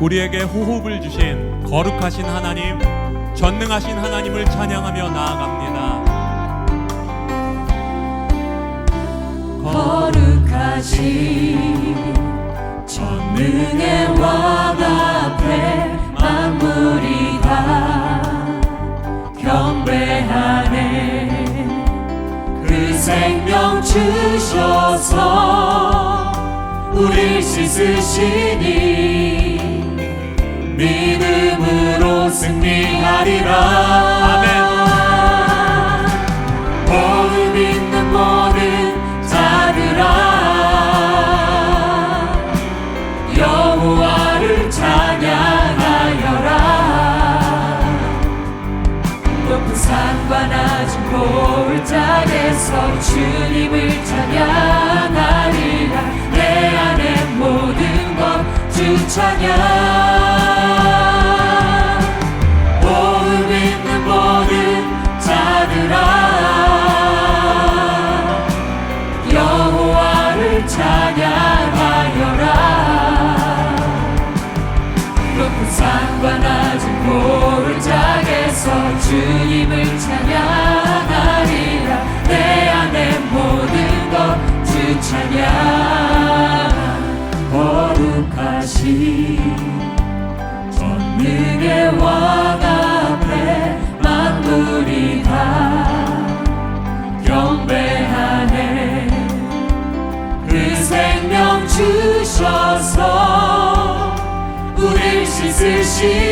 우리에게 호흡을 주신 거룩하신 하나님, 전능하신 하나님을 찬양하며 나아갑니다. 거룩하신 전능의 왕 앞에 만물이 다 경배하네 그 생명 주셔서 우리 씻으시니 승리하리라. 아멘. 복음 있는 모든 자들아. 여호와를 찬양하여라. 높은 산과 낮은 골짜기에서 주님을 찬양하리라. 내 안에 모든 것주 찬양. existir.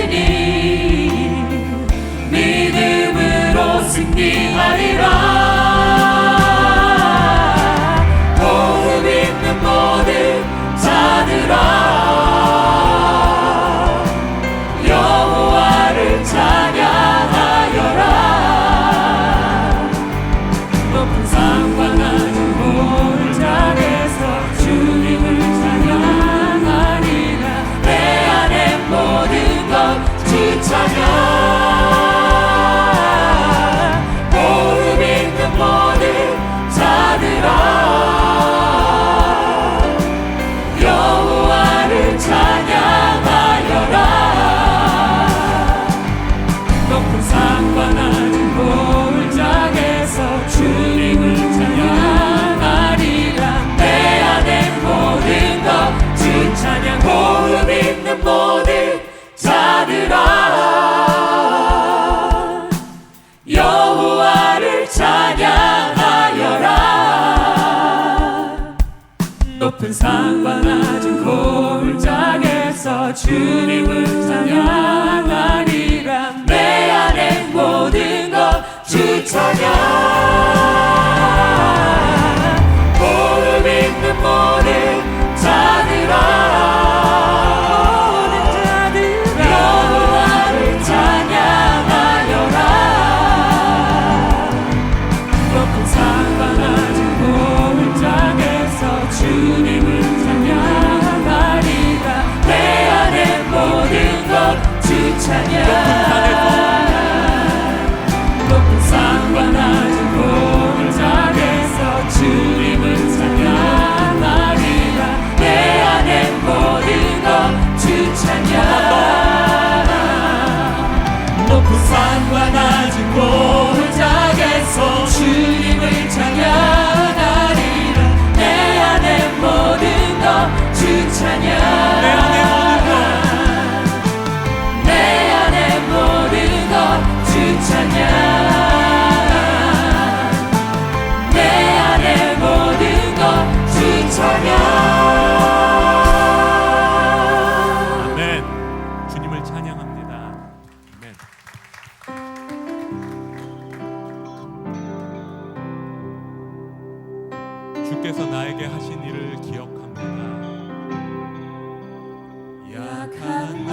看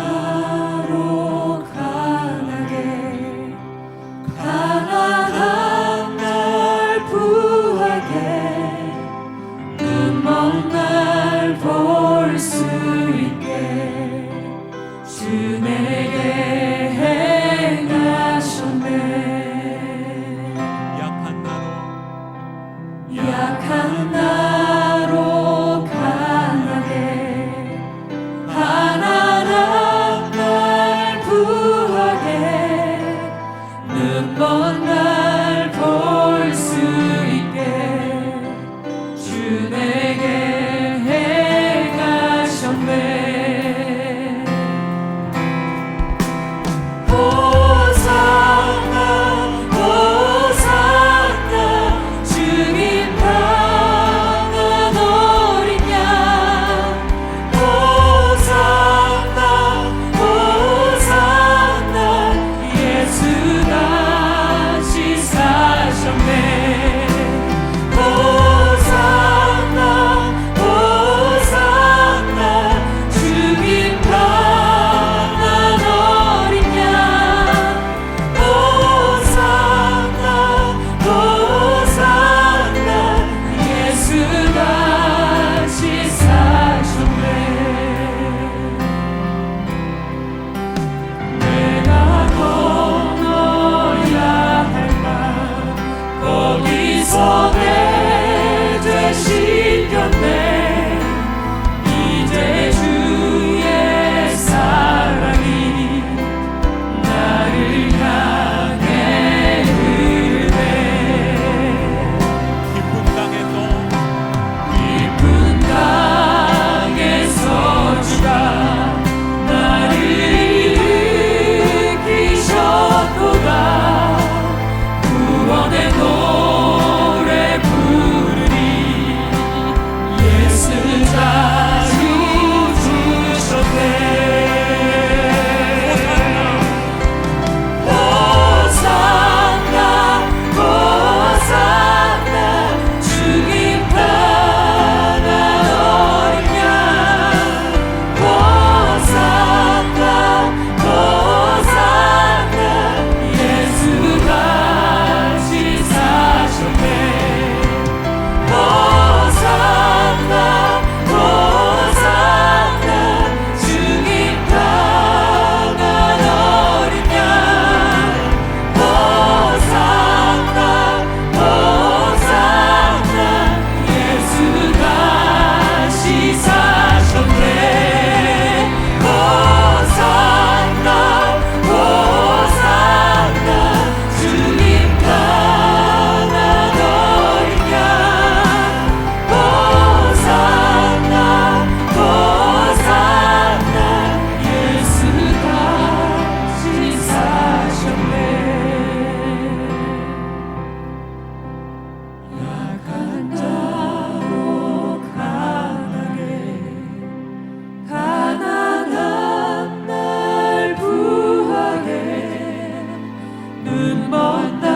moon the.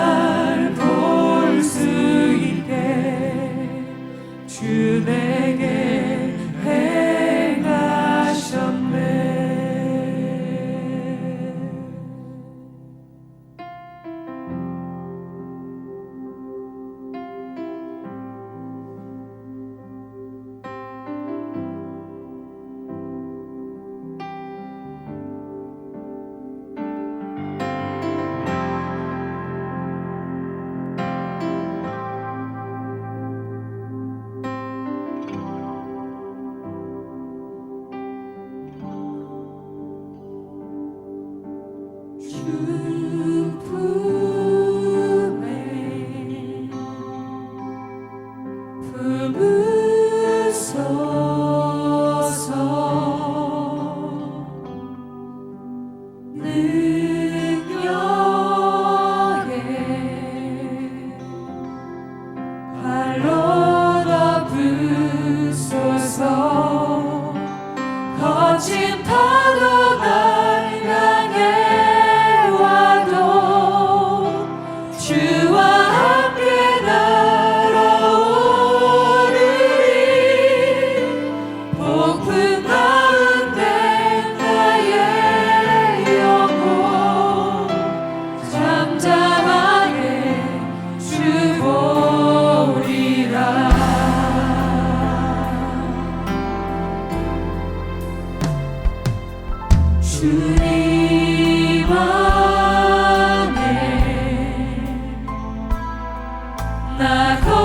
나